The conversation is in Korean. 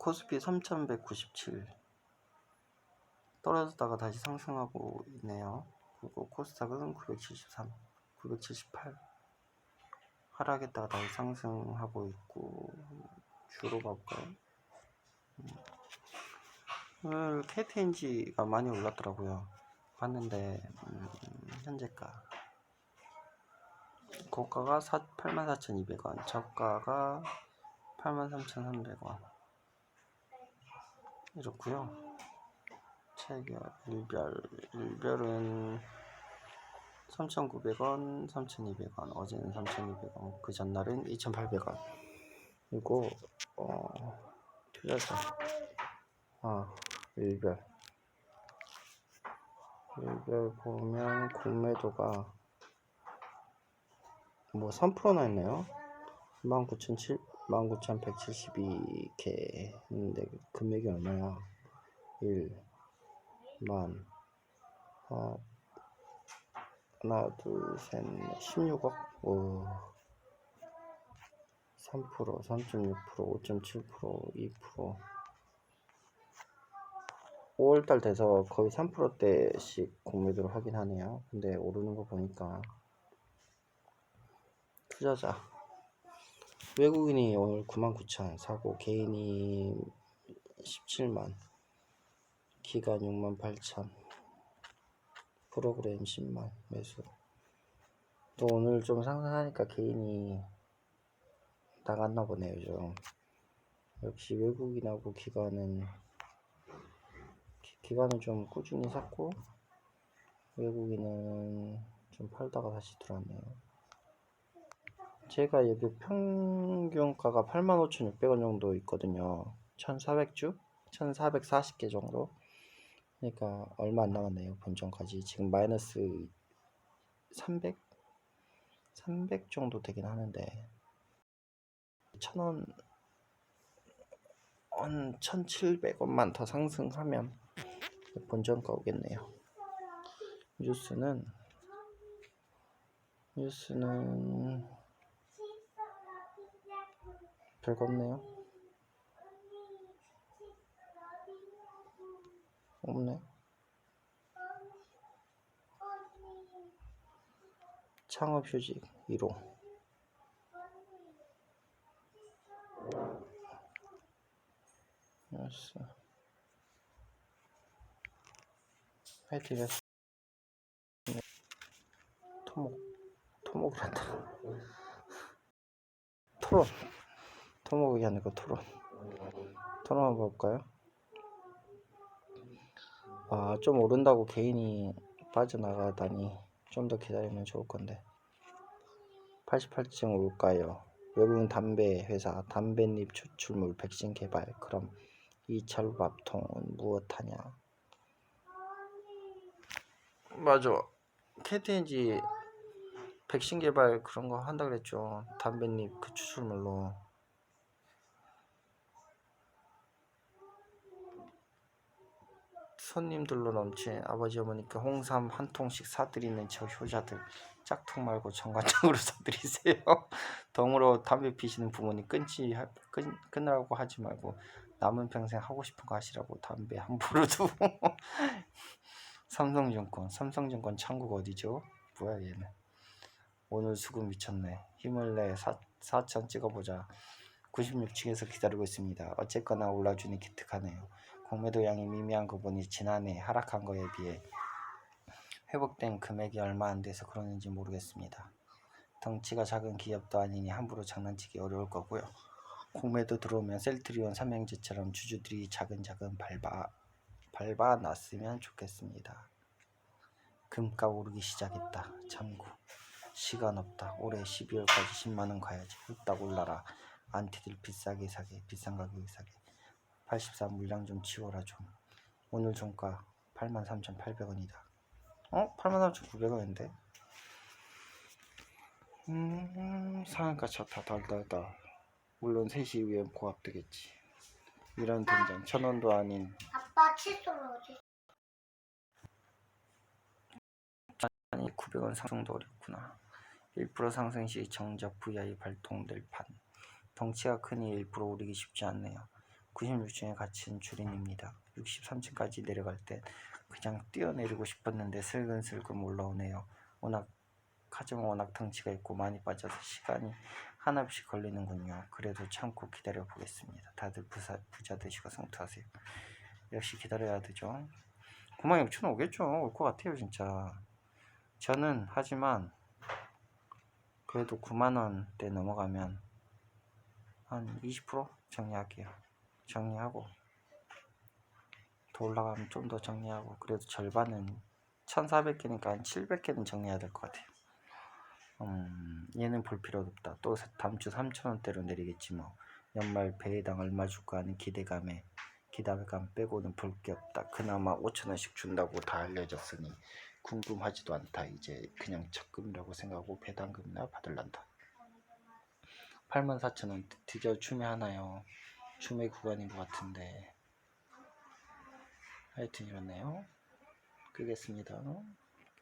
코스피 3197 떨어졌다가 다시 상승하고 있네요. 그리고 코스닥은 973, 978 하락했다가 다시 상승하고 있고 주로 봐볼까요? 음. 오늘 KTNG가 많이 올랐더라고요. 봤는데 음, 현재가 고가가 84,200원, 저가가 83,300원 이렇고요. 체결 일별 일별은 3,900원, 3,200원, 어제는 3,200원, 그 전날은 2,800원. 그리고 어 투자자 아 일별 일별 보면 공매도가 뭐 3%나 있네요. 19,700 19,172개 했는데 금액이 얼마야? 1 만, 어, 하나, 둘, 셋, 넷, 16억, 오, 3%, 3.6%, 5.7%, 2%. 5월달 돼서 거의 3%대씩 공매도를 하긴 하네요. 근데 오르는 거 보니까 투자자 외국인이 오늘 99,000 사고 개인이 17만 기간 6만 8천 프로그램 10만 매수. 또 오늘 좀 상승하니까 개인이 나갔나 보네요 좀 역시 외국인하고 기관은 기- 기관은 좀 꾸준히 샀고 외국인은 좀 팔다가 다시 들어왔네요 제가 여기 평균가가 85,600원 정도 있거든요. 1400주? 1440개 정도? 그러니까 얼마 안 남았네요 본전까지. 지금 마이너스 300 300 정도 되긴 하는데. 1000원 한 1700원만 더 상승하면 본전가 오겠네요. 뉴스는 뉴스는 별거 없네요. 없네. 창업 휴직 1호 뉴스 화이팅했어 토목 토목을 한다. 토론 토목이 아니고 토론 토론 한번 볼까요? 아, 좀 오른다고 개인이 빠져나가다니 좀 더 기다리면 좋을 건데 88층 올까요? 외국인 담배 회사 담배잎 추출물 백신 개발 그럼 이 철밥통은 무엇하냐? 맞아 KTNG 백신 개발 그런 거 한다 그랬죠 담배잎 그 추출물로 손님들로 넘친 아버지 어머니께 홍삼 한 통씩 사드리는 저 효자들 짝퉁 말고 정관장으로 사드리세요. 덩으로 담배 피시는 부모님 끊지 하- 끊, 끊으라고 하지 말고 남은 평생 하고 싶은 거 하시라고 담배 함부로 두고. 삼성증권 삼성증권 창구가 어디죠? 뭐야 얘는. 오늘 수급 미쳤네. 힘을 내. 4, 4천 찍어보자. 96층에서 기다리고 있습니다. 어쨌거나 올라주니 기특하네요 공매도 양이 미미한 거 보니 지난해 하락한 거에 비해 회복된 금액이 얼마 안 돼서 그러는지 모르겠습니다. 덩치가 작은 기업도 아니니 함부로 장난치기 어려울 거고요. 공매도 들어오면 셀트리온 삼형제처럼 주주들이 차근차근 밟아 밟아 놨으면 좋겠습니다. 금값 오르기 시작했다. 참고 시간 없다. 올해 12월까지 10만 원 가야지. 후딱 올라라. 안티들 비싸게 사게 비싼 가격에 사게. 84 물량 좀 치워라 좀. 오늘 종가 83,800원이다. 어? 83,900원인데? 음, 상한가 좋다. 달달달. 물론 3시 이후엔 고압되겠지. 이런 등장. 천원도 아닌 아빠 칫솔 어디? 아니 900원 상승도 어렵구나. 1% 상승 시 정작 VI 발동될 판. 덩치가 크니 1% 오르기 쉽지 않네요. 96층에 갇힌 주린입니다. 63층까지 내려갈 땐 그냥 뛰어내리고 싶었는데 슬근슬근 올라오네요. 워낙 하지만 워낙 덩치가 있고 많이 빠져서 시간이 하나씩 걸리는군요. 그래도 참고 기다려 보겠습니다. 다들 부사, 부자 되시고 성투하세요. 역시 기다려야 되죠. 9만 6천 오겠죠. 올 것 같아요, 진짜. 저는 하지만 그래도 9만 원대 넘어가면 한 20% 정리할게요. 정리하고 더 올라가면 좀 더 정리하고 그래도 절반은 1400개니까 한 700개는 정리해야 될 것 같아요. 음, 얘는 볼 필요 없다. 또 다음 주 3,000원대로 내리겠지 뭐. 연말 배당 얼마 줄까 하는 기대감에 기대감 빼고는 볼 게 없다. 그나마 5,000원씩 준다고 다 알려졌으니 궁금하지도 않다. 이제 그냥 적금이라고 생각하고 배당금이나 받을란다. 84,000원 드디어 추매하나요? 추매 구간인 것 같은데 하여튼 이렇네요. 끄겠습니다.